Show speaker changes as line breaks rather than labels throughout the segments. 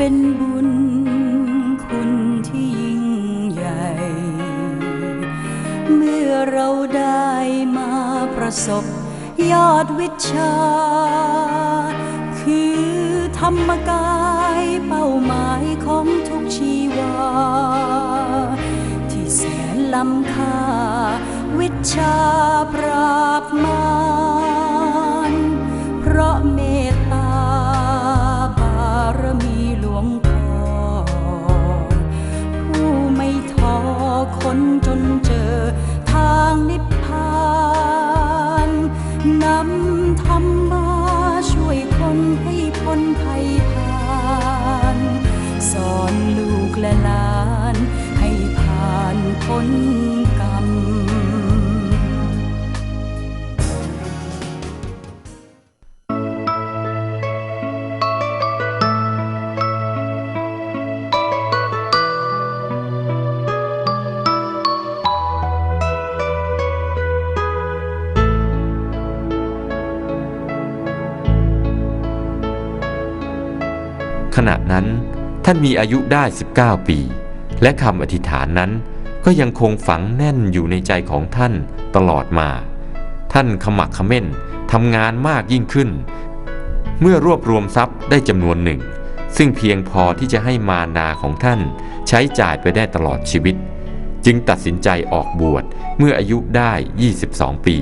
เป็นบุญคุณที่ยิ่งใหญ่ เมื่อเราได้มาประสบยอดวิชา คือธรรมกายเป้าหมายของทุกชีวา ที่แสนล้ำค่าวิชาปราบมา พ้นกรรม
ขณะนั้นท่านมีอายุได้ 19 ปี และคำอธิษฐานนั้น ก็ยังคงฝังแน่นอยู่ในใจของท่านตลอดมา ท่านขมักขม้นทำงานมากยิ่งขึ้น เมื่อรวบรวมทรัพย์ได้จำนวนหนึ่ง ซึ่งเพียงพอที่จะให้มารดาของท่านใช้จ่ายไปได้ตลอดชีวิต จึงตัดสินใจออกบวชเมื่ออายุได้ 22 ปี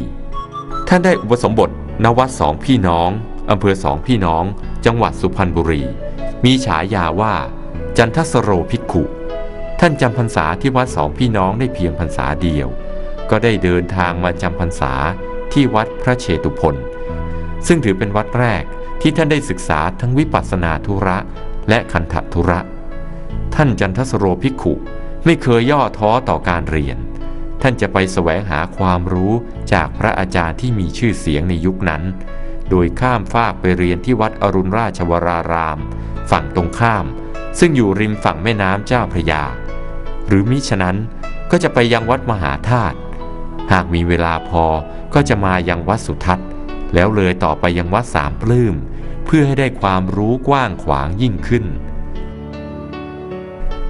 ท่านได้อุปสมบทณวัดสองพี่น้องอำเภอสองพี่น้อง จังหวัดสุพรรณบุรี มีฉายาว่า จันทสโรภิกขุ ท่านจำพรรษาที่วัดสองพี่น้องได้เพียงพรรษาเดียว ก็ได้เดินทางมาจำพรรษาที่วัดพระเชตุพนซึ่งถือเป็นวัดแรกที่ท่านได้ศึกษาทั้งวิปัสสนาธุระและคันธธุระ ท่านจันทสโรภิกขุไม่เคยย่อท้อต่อการเรียน ท่านจะไปแสวงหาความรู้จากพระอาจารย์ที่มีชื่อเสียงในยุคนั้น โดยข้ามฟากไปเรียนที่วัดอรุณราชวราราม ฝั่งตรงข้าม ซึ่งอยู่ริมฝั่งแม่น้ำเจ้าพระยา หรือมิฉะนั้นก็จะไปยังวัดมหาธาตุหากมีเวลาพอก็จะมายังวัดสุทัศน์ แล้วเลยต่อไปยังวัดสามปลื้มเพื่อให้ได้ความรู้กว้างขวางยิ่งขึ้น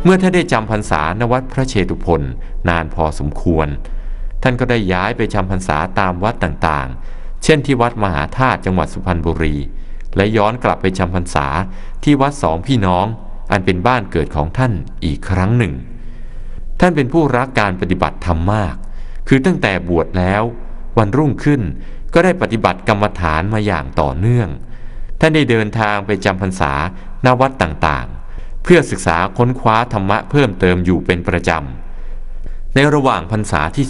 เมื่อท่านได้จำพรรษาณวัดพระเชตุพนนานพอสมควร ท่านก็ได้ย้ายไปจำพรรษาตามวัดต่างๆ เช่นที่วัดมหาธาตุจังหวัดสุพรรณบุรี และย้อนกลับไปจำพรรษาที่วัดสองพี่น้อง อันเป็นบ้านเกิดของท่านอีกครั้งหนึ่ง ท่านเป็นผู้รักการปฏิบัติธรรมมาก คือตั้งแต่บวชแล้ว วันรุ่งขึ้นก็ได้ปฏิบัติกรรมฐานมาอย่างต่อเนื่อง ท่านได้เดินทางไปจำพรรษาณวัดต่างๆ เพื่อศึกษาค้นคว้าธรรมะเพิ่มเติมอยู่เป็นประจำ ในระหว่างพรรษาที่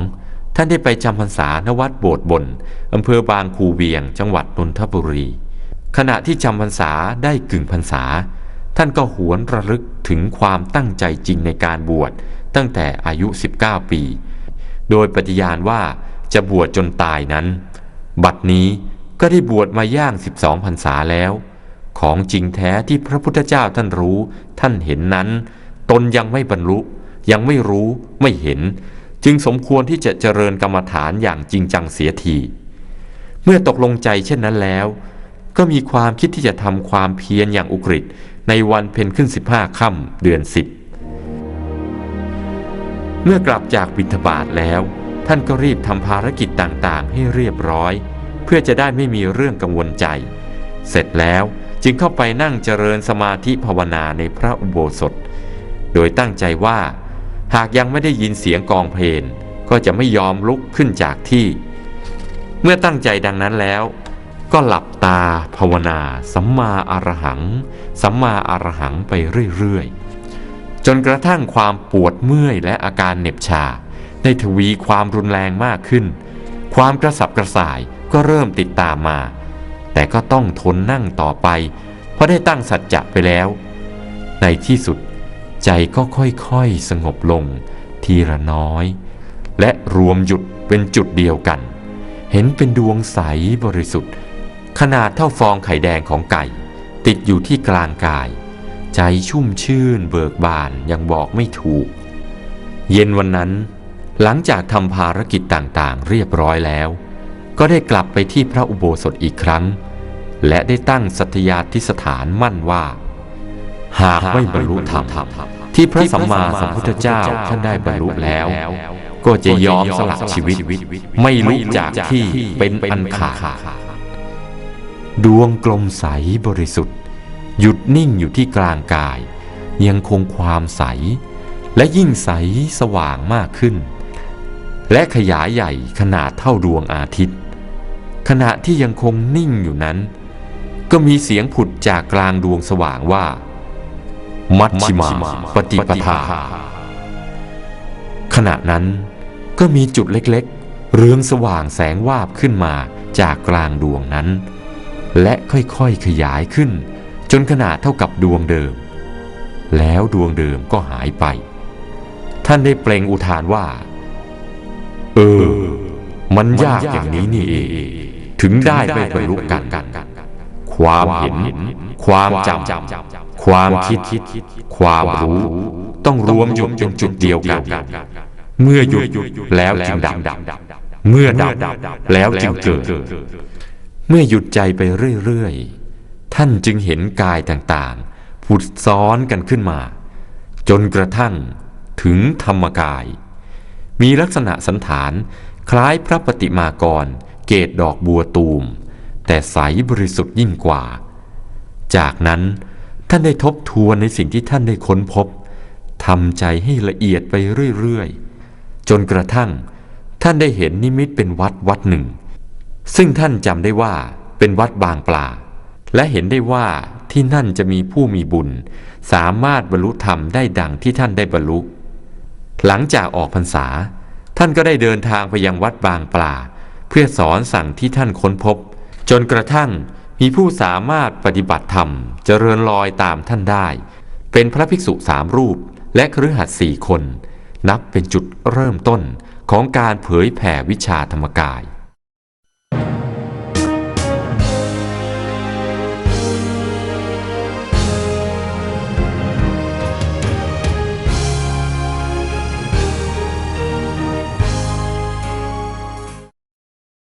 12 ท่านได้ไปจำพรรษาณวัดโบสถ์บนอำเภอบางคูเวียง จังหวัดนนทบุรี ขณะที่จำพรรษาได้กึ่งพรรษา ท่านก็หวนระลึกถึงความตั้งใจจริงในการบวชตั้งแต่อายุ 19 ปี โดยปฏิญาณว่าจะบวชจนตายนั้น บัดนี้ก็ได้บวชมาย่าง 12พรรษาแล้ว ของจริงแท้ที่พระพุทธเจ้าท่านรู้ ท่านเห็นนั้น ตนยังไม่บรรลุ ยังไม่รู้ไม่เห็น จึงสมควรที่จะเจริญกรรมฐานอย่างจริงจังเสียทีเมื่อตกลงใจเช่นนั้นแล้ว ก็มีความคิดที่จะทำความเพียรอย่างอุกฤษ ในวันเพ็ญขึ้น 15ค่ำเดือน 10 เมื่อกลับจากบิณฑบาตแล้ว ท่านก็รีบทำภารกิจต่างๆ ให้เรียบร้อย เพื่อจะได้ไม่มีเรื่องกังวลใจ เสร็จแล้วจึงเข้าไปนั่งเจริญสมาธิภาวนาในพระอุโบสถ โดยตั้งใจว่า หากยังไม่ได้ยินเสียงกองเพลงก็จะไม่ยอมลุกขึ้นจากที่ เมื่อตั้งใจดังนั้นแล้ว ก็หลับตาภาวนา สัมมาอรหัง สัมมาอรหังไปเรื่อยๆ จนกระทั่งความปวดเมื่อยและอาการเหน็บชา ได้ทวีความรุนแรงมากขึ้น ความกระสับกระส่ายก็เริ่มติดตามมา แต่ก็ต้องทนนั่งต่อไป เพราะได้ตั้งสัจจะไปแล้ว ในที่สุดใจก็ค่อยๆสงบลง ทีละน้อย และรวมหยุดเป็นจุดเดียวกัน เห็นเป็นดวงใสบริสุทธิ์ ขนาดเท่าฟองไข่แดงของไก่ ติดอยู่ที่กลางกาย ใจชุ่มชื่นเบิกบานยังบอกไม่ถูก เย็นวันนั้น หลังจากทำภารกิจต่างๆ เรียบร้อยแล้ว ก็ได้กลับไปที่พระอุโบสถอีกครั้ง และได้ตั้งสัตยาธิสถานมั่นว่า หากไม่บรรลุธรรมที่พระสัมมาสัมพุทธเจ้าท่านได้บรรลุแล้วก็จะยอมสละชีวิต ไม่ลุกจากที่เป็นอันขาด ดวงกลมใสบริสุทธิ์ หยุดนิ่งอยู่ที่กลางกาย ยังคงความใส และยิ่งใสสว่างมากขึ้น และขยายใหญ่ขนาดเท่าดวงอาทิตย์ ขณะที่ยังคงนิ่งอยู่นั้น ก็มีเสียงผุดจากกลางดวงสว่างว่า มัชชิมาปฏิปทา ขณะนั้นก็มีจุดเล็กๆ เรืองสว่างแสงวาบขึ้นมาจากกลางดวงนั้น และค่อยๆขยายขึ้น จนขนาดเท่ากับดวงเดิม แล้วดวงเดิมก็หายไป ท่านได้เปล่งอุทานว่า เออ มันยากอย่างนี้นี่เองถึงได้ไม่บรรลุกัน ความเห็น ความจำ ความคิด ความรู้ ต้องรวมอยู่เป็นจุดเดียวกัน เมื่อหยุดแล้วจึงดับเมื่อดับแล้วจึงเกิด เมื่อหยุดใจไปเรื่อยๆ ท่านจึงเห็นกายต่างๆ ผุดซ้อนกันขึ้นมา จนกระทั่งถึงธรรมกาย มีลักษณะสันฐานคล้ายพระปฏิมากร เกตดอกบัวตูม แต่ใสบริสุทธิ์ยิ่งกว่า จากนั้นท่านได้ทบทวนในสิ่งที่ท่านได้ค้นพบทำใจให้ละเอียดไปเรื่อยๆ จนกระทั่ง ท่านได้เห็นนิมิตเป็นวัดวัดหนึ่ง ซึ่งท่านจำได้ว่าเป็นวัดบางปลา และเห็นได้ว่าที่นั่นจะมีผู้มีบุญ สามารถบรรลุธรรมได้ดังที่ท่านได้บรรลุ หลังจากออกพรรษา ท่านก็ได้เดินทางไปยังวัดบางปลา เพื่อสอนสั่งที่ท่านค้นพบ จนกระทั่งมีผู้สามารถปฏิบัติธรรมเจริญรอยตามท่านได้ เป็นพระภิกษุสามรูปและครือขัดสี่คน นับเป็นจุดเริ่มต้นของการเผยแผ่วิชาธรรมกาย